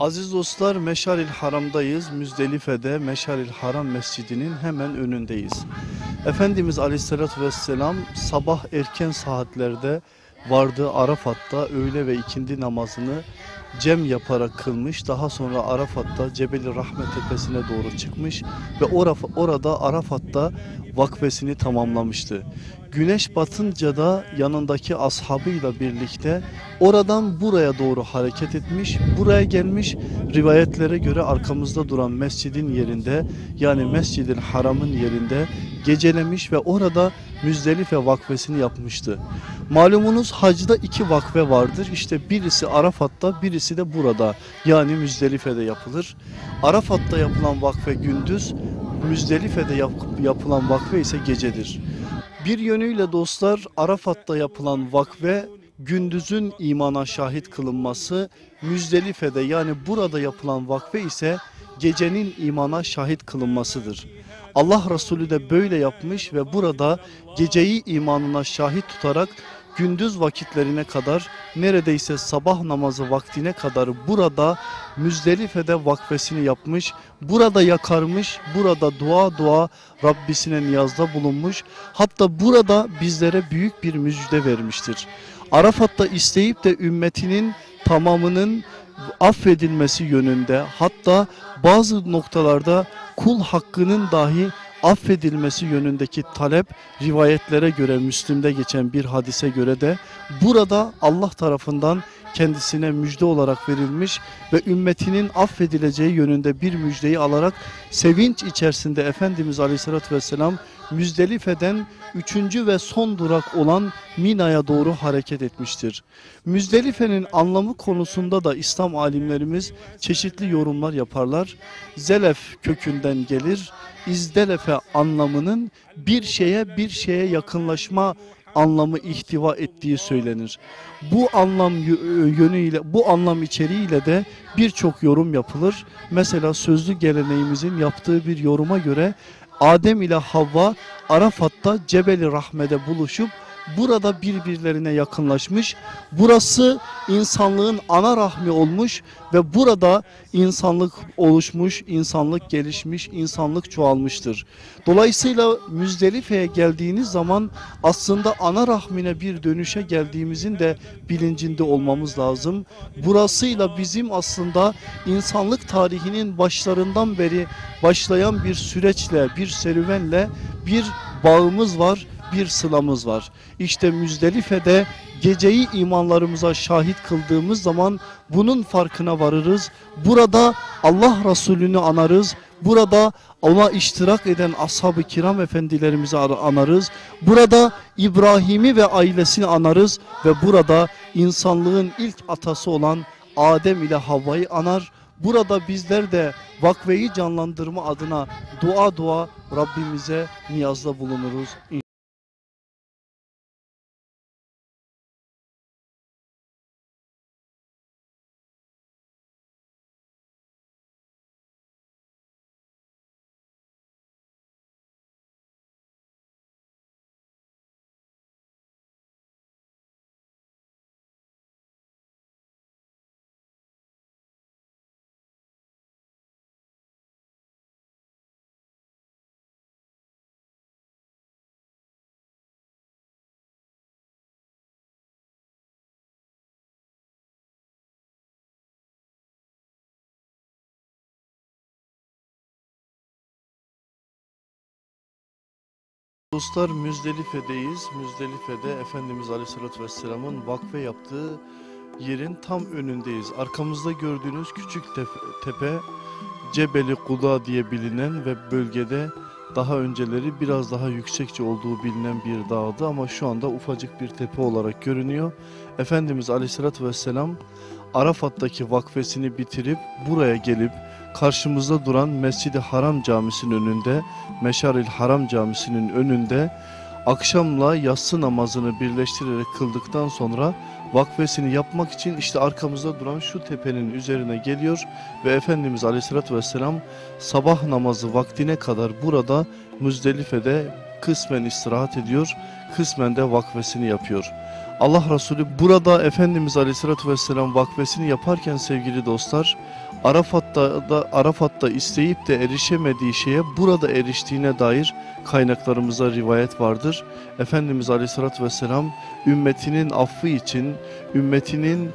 Aziz dostlar Meşaril Haram'dayız. Müzdelife'de Meşaril Haram Mescidi'nin hemen önündeyiz. Efendimiz Aleyhisselatü Vesselam sabah erken saatlerde vardı Arafat'ta öğle ve ikindi namazını cem yaparak kılmış. Daha sonra Arafat'ta Cebeli Rahmet Tepesi'ne doğru çıkmış ve orada Arafat'ta vakfesini tamamlamıştı. Güneş batınca da yanındaki ashabıyla birlikte oradan buraya doğru hareket etmiş. Buraya gelmiş rivayetlere göre arkamızda duran mescidin yerinde yani Mescid-i Haram'ın yerinde gecelemiş ve orada Müzdelife vakfesini yapmıştı. Malumunuz hacda iki vakfe vardır. İşte birisi Arafat'ta birisi de burada yani Müzdelife'de yapılır. Arafat'ta yapılan vakfe gündüz, Müzdelife'de yap- yapılan vakfe ise gecedir. Bir yönüyle dostlar Arafat'ta yapılan vakfe gündüzün imana şahit kılınması, Müzdelife'de yani burada yapılan vakfe ise gecenin imana şahit kılınmasıdır. Allah Resulü de böyle yapmış ve burada geceyi imanına şahit tutarak gündüz vakitlerine kadar neredeyse sabah namazı vaktine kadar burada Müzdelife'de vakfesini yapmış, burada yakarmış, burada dua dua Rabbisine niyazda bulunmuş. Hatta burada bizlere büyük bir müjde vermiştir. Arafat'ta isteyip de ümmetinin tamamının affedilmesi yönünde hatta bazı noktalarda kul hakkının dahi affedilmesi yönündeki talep rivayetlere göre Müslim'de geçen bir hadise göre de burada Allah tarafından kendisine müjde olarak verilmiş ve ümmetinin affedileceği yönünde bir müjdeyi alarak sevinç içerisinde Efendimiz Aleyhisselatü Vesselam Müzdelife'den üçüncü ve son durak olan Mina'ya doğru hareket etmiştir. Müzdelife'nin anlamı konusunda da İslam alimlerimiz çeşitli yorumlar yaparlar. Zelef kökünden gelir. İzdelefe anlamının bir şeye bir şeye yakınlaşma anlamı ihtiva ettiği söylenir. Bu anlam yö- yönüyle bu anlam içeriğiyle de birçok yorum yapılır. Mesela sözlü geleneğimizin yaptığı bir yoruma göre Adem ile Havva Arafat'ta Cebeli Rahme'de buluşup burada birbirlerine yakınlaşmış. Burası insanlığın ana rahmi olmuş ve burada insanlık oluşmuş, insanlık gelişmiş, insanlık çoğalmıştır. Dolayısıyla Müzdelife'ye geldiğiniz zaman aslında ana rahmine bir dönüşe geldiğimizin de bilincinde olmamız lazım. Burasıyla bizim aslında insanlık tarihinin başlarından beri başlayan bir süreçle, bir serüvenle bir bağımız var bir sılamız var. İşte Müzdelife'de geceyi imanlarımıza şahit kıldığımız zaman bunun farkına varırız. Burada Allah Resulü'nü anarız. Burada ona iştirak eden ashab-ı kiram efendilerimizi ar- anarız. Burada İbrahim'i ve ailesini anarız ve burada insanlığın ilk atası olan Adem ile Havva'yı anar. Burada bizler de vakveyi canlandırma adına dua dua Rabbimize niyazda bulunuruz. Dostlar Müzdelife'deyiz. Müzdelife'de Efendimiz Aleyhisselatü Vesselam'ın vakfe yaptığı yerin tam önündeyiz. Arkamızda gördüğünüz küçük tepe Cebeli Kuda diye bilinen ve bölgede daha önceleri biraz daha yüksekçe olduğu bilinen bir dağdı ama şu anda ufacık bir tepe olarak görünüyor. Efendimiz Aleyhisselatü Vesselam Arafat'taki vakfesini bitirip buraya gelip karşımızda duran Mescid-i Haram Camisi'nin önünde Meşaril Haram Camisi'nin önünde akşamla yatsı namazını birleştirerek kıldıktan sonra vakfesini yapmak için işte arkamızda duran şu tepenin üzerine geliyor ve Efendimiz Aleyhisselatü Vesselam sabah namazı vaktine kadar burada Müzdelife'de kısmen istirahat ediyor, kısmen de vakfesini yapıyor. Allah Resulü burada Efendimiz Aleyhisselatü Vesselam vakfesini yaparken sevgili dostlar Arafat'ta da Arafat'ta isteyip de erişemediği şeye burada eriştiğine dair kaynaklarımıza rivayet vardır. Efendimiz Aleyhisselatü Vesselam ümmetinin affı için ümmetinin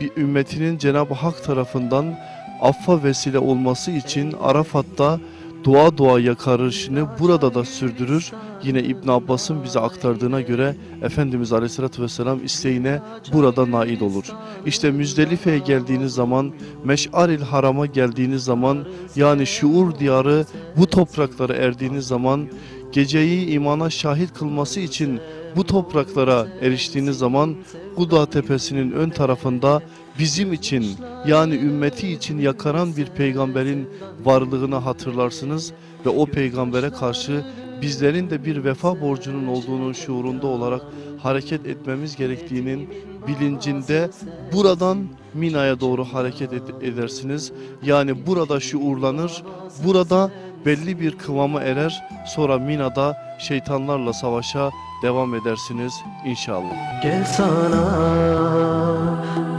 bir ümmetinin Cenab-ı Hak tarafından affa vesile olması için Arafat'ta dua dua yakarışını burada da sürdürür. Yine İbn Abbas'ın bize aktardığına göre Efendimiz Aleyhisselatü Vesselam isteğine burada nail olur. İşte Müzdelife'ye geldiğiniz zaman, Meş'aril Haram'a geldiğiniz zaman yani şuur diyarı bu topraklara erdiğiniz zaman geceyi imana şahit kılması için bu topraklara eriştiğiniz zaman Guda Tepesi'nin ön tarafında bizim için yani ümmeti için yakaran bir peygamberin varlığını hatırlarsınız ve o peygambere karşı bizlerin de bir vefa borcunun olduğunun şuurunda olarak hareket etmemiz gerektiğinin bilincinde buradan Mina'ya doğru hareket ed- edersiniz. Yani burada şuurlanır, burada belli bir kıvama erer, sonra Mina'da şeytanlarla savaşa devam edersiniz inşallah. Gel sana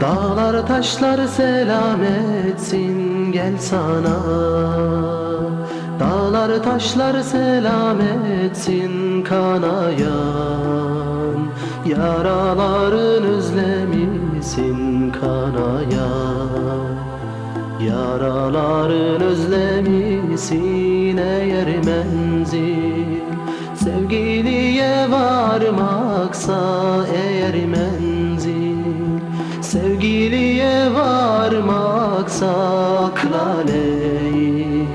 Dağlar taşlar selam etsin Gel sana. Dağlar taşlar selam etsin Kanayan. Yaraların özlemisin Kanayan. Yaraların özlemisin eğer menzil. Sevgiliye varmaksa eğer menzil Varmaksa aklaleyi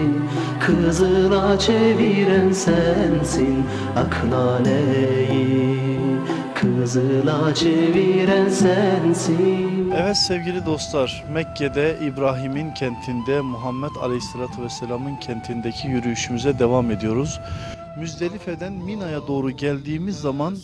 Kızıla çeviren sensin aklaleyi Kızıla çeviren sensin Evet sevgili dostlar Mekke'de İbrahim'in kentinde Muhammed Aleyhisselatü Vesselam'ın kentindeki yürüyüşümüze devam ediyoruz. Müzdelife'den Mina'ya doğru geldiğimiz zaman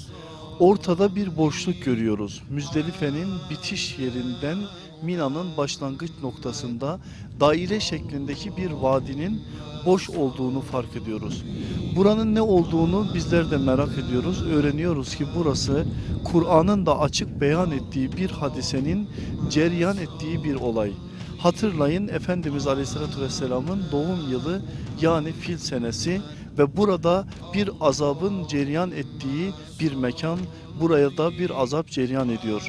ortada bir boşluk görüyoruz. Müzdelife'nin bitiş yerinden Mina'nın başlangıç noktasında daire şeklindeki bir vadinin boş olduğunu fark ediyoruz. Buranın ne olduğunu bizler de merak ediyoruz. Öğreniyoruz ki burası Kur'an'ın da açık beyan ettiği bir hadisenin cereyan ettiği bir olay. Hatırlayın Efendimiz Aleyhisselatü Vesselam'ın doğum yılı yani fil senesi ve burada bir azabın cereyan ettiği bir mekan buraya da bir azap cereyan ediyor.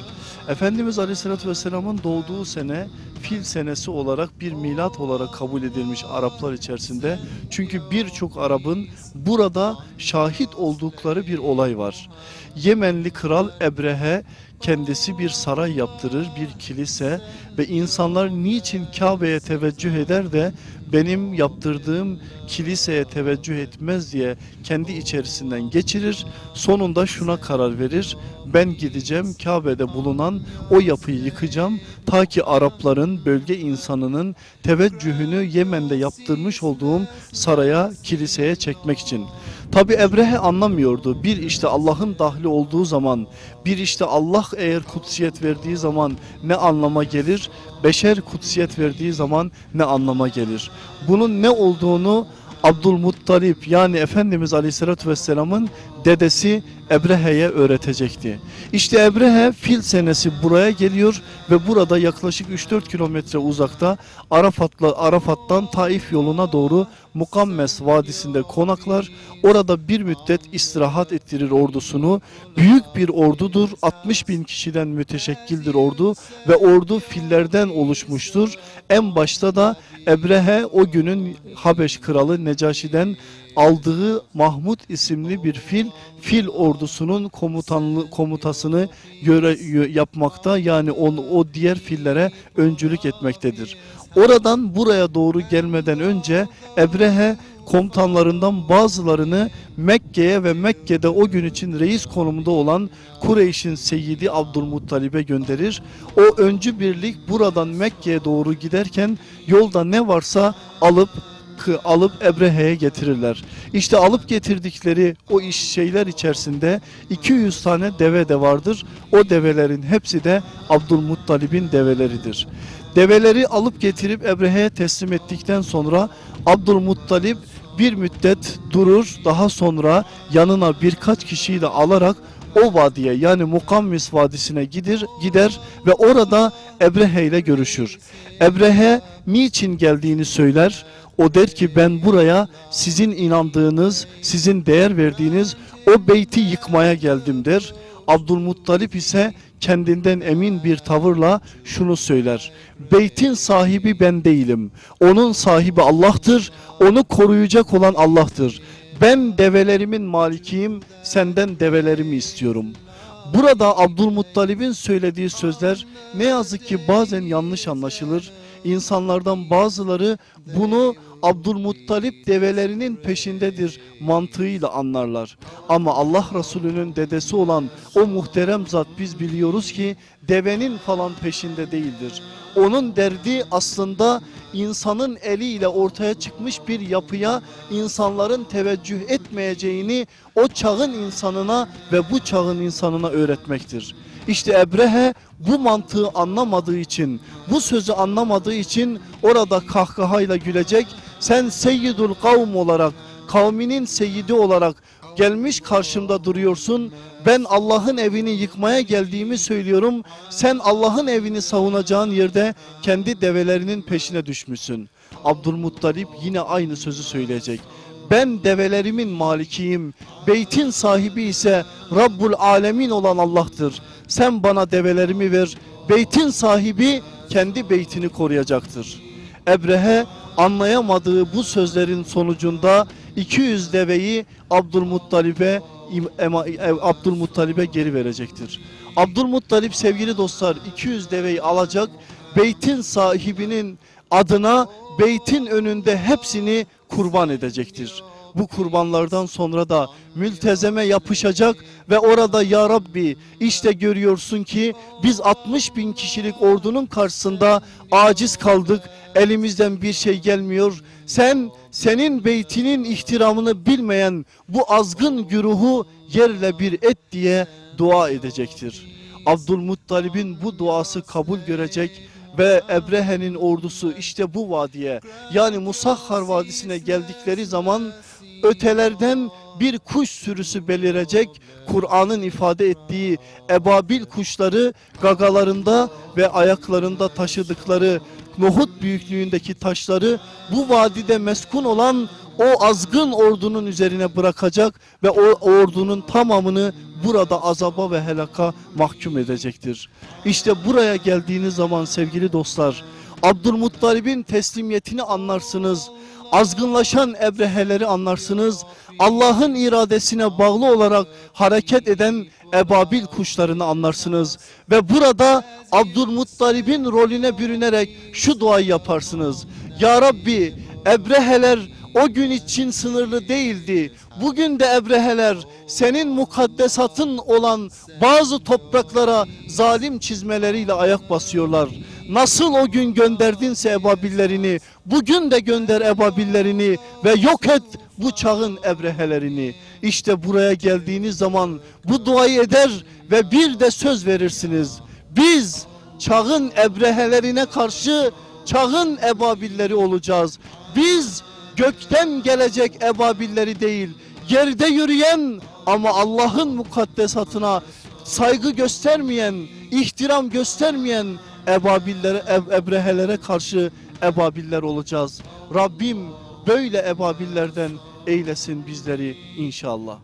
Efendimiz Aleyhisselatü Vesselam'ın doğduğu sene fil senesi olarak bir milat olarak kabul edilmiş Araplar içerisinde. Çünkü birçok Arap'ın burada şahit oldukları bir olay var. Yemenli kral Ebrehe kendisi bir saray yaptırır, bir kilise ve insanlar niçin Kabe'ye teveccüh eder de benim yaptırdığım kiliseye teveccüh etmez diye kendi içerisinden geçirir. Sonunda şuna karar verir. Ben gideceğim Kabe'de bulunan o yapıyı yıkacağım. Ta ki Arapların, bölge insanının teveccühünü Yemen'de yaptırmış olduğum saraya, kiliseye çekmek için. Tabi Ebrehe anlamıyordu. Bir işte Allah'ın dahli olduğu zaman, bir işte Allah eğer kutsiyet verdiği zaman ne anlama gelir? Beşer kutsiyet verdiği zaman ne anlama gelir? Bunun ne olduğunu Abdülmuttalip yani Efendimiz Aleyhisselatü Vesselam'ın dedesi Ebrehe'ye öğretecekti. İşte Ebrehe fil senesi buraya geliyor ve burada yaklaşık 3-4 kilometre uzakta Arafat'la Arafat'tan Taif yoluna doğru Mukammes Vadisi'nde konaklar. Orada bir müddet istirahat ettirir ordusunu. Büyük bir ordudur. 60 bin kişiden müteşekkildir ordu ve ordu fillerden oluşmuştur. En başta da Ebrehe o günün Habeş kralı Necaşi'den aldığı Mahmud isimli bir fil fil ordusunun komutanlı komutasını göre yapmakta yani on, o diğer fillere öncülük etmektedir. Oradan buraya doğru gelmeden önce Ebrehe komutanlarından bazılarını Mekke'ye ve Mekke'de o gün için reis konumunda olan Kureyş'in seyidi Abdülmuttalib'e gönderir. O öncü birlik buradan Mekke'ye doğru giderken yolda ne varsa alıp alıp Ebrehe'ye getirirler. İşte alıp getirdikleri o iş şeyler içerisinde 200 tane deve de vardır. O develerin hepsi de Abdülmuttalib'in develeridir. Develeri alıp getirip Ebrehe'ye teslim ettikten sonra Abdülmuttalib bir müddet durur. Daha sonra yanına birkaç kişiyi de alarak o vadiye yani Mukammis Vadisi'ne gider, gider ve orada Ebrehe ile görüşür. Ebrehe niçin geldiğini söyler. O der ki ben buraya sizin inandığınız, sizin değer verdiğiniz o beyti yıkmaya geldim der. Abdülmuttalip ise kendinden emin bir tavırla şunu söyler. Beytin sahibi ben değilim. Onun sahibi Allah'tır. Onu koruyacak olan Allah'tır. Ben develerimin malikiyim. Senden develerimi istiyorum. Burada Abdülmuttalib'in söylediği sözler ne yazık ki bazen yanlış anlaşılır. İnsanlardan bazıları bunu Abdülmuttalip develerinin peşindedir mantığıyla anlarlar. Ama Allah Resulü'nün dedesi olan o muhterem zat biz biliyoruz ki devenin falan peşinde değildir. Onun derdi aslında insanın eliyle ortaya çıkmış bir yapıya insanların teveccüh etmeyeceğini o çağın insanına ve bu çağın insanına öğretmektir. İşte Ebrehe bu mantığı anlamadığı için, bu sözü anlamadığı için orada kahkahayla gülecek. Sen seyyidul kavm olarak, kavminin seyyidi olarak gelmiş karşımda duruyorsun. Ben Allah'ın evini yıkmaya geldiğimi söylüyorum. Sen Allah'ın evini savunacağın yerde kendi develerinin peşine düşmüşsün. Abdülmuttalip yine aynı sözü söyleyecek. Ben develerimin malikiyim. Beytin sahibi ise Rabbul Alemin olan Allah'tır. Sen bana develerimi ver. Beytin sahibi kendi beytini koruyacaktır. Ebrehe anlayamadığı bu sözlerin sonucunda 200 deveyi Abdülmuttalib'e e, Abdülmuttalib'e geri verecektir. Abdülmuttalip sevgili dostlar 200 deveyi alacak. Beytin sahibinin adına beytin önünde hepsini kurban edecektir. Bu kurbanlardan sonra da mültezeme yapışacak ve orada ya Rabbi işte görüyorsun ki biz 60 bin kişilik ordunun karşısında aciz kaldık. Elimizden bir şey gelmiyor. Sen senin beytinin ihtiramını bilmeyen bu azgın güruhu yerle bir et diye dua edecektir. Abdülmuttalib'in bu duası kabul görecek ve Ebrehe'nin ordusu işte bu vadiye yani Musahhar Vadisi'ne geldikleri zaman ötelerden bir kuş sürüsü belirecek. Kur'an'ın ifade ettiği ebabil kuşları gagalarında ve ayaklarında taşıdıkları nohut büyüklüğündeki taşları bu vadide meskun olan o azgın ordunun üzerine bırakacak ve o ordunun tamamını burada azaba ve helaka mahkum edecektir. İşte buraya geldiğiniz zaman sevgili dostlar Abdülmuttalib'in teslimiyetini anlarsınız. Azgınlaşan ebreheleri anlarsınız. Allah'ın iradesine bağlı olarak hareket eden ebabil kuşlarını anlarsınız. Ve burada Abdülmuttalib'in rolüne bürünerek şu duayı yaparsınız. Ya Rabbi ebreheler o gün için sınırlı değildi. Bugün de ebreheler senin mukaddesatın olan bazı topraklara zalim çizmeleriyle ayak basıyorlar. Nasıl o gün gönderdinse ebabillerini bugün de gönder ebabillerini ve yok et bu çağın ebrehelerini. İşte buraya geldiğiniz zaman bu duayı eder ve bir de söz verirsiniz. Biz çağın ebrehelerine karşı çağın ebabilleri olacağız. Biz gökten gelecek ebabilleri değil, yerde yürüyen ama Allah'ın mukaddesatına saygı göstermeyen, ihtiram göstermeyen ebabillere, eb- ebrehelere karşı ebabiller olacağız. Rabbim böyle ebabillerden eylesin bizleri inşallah.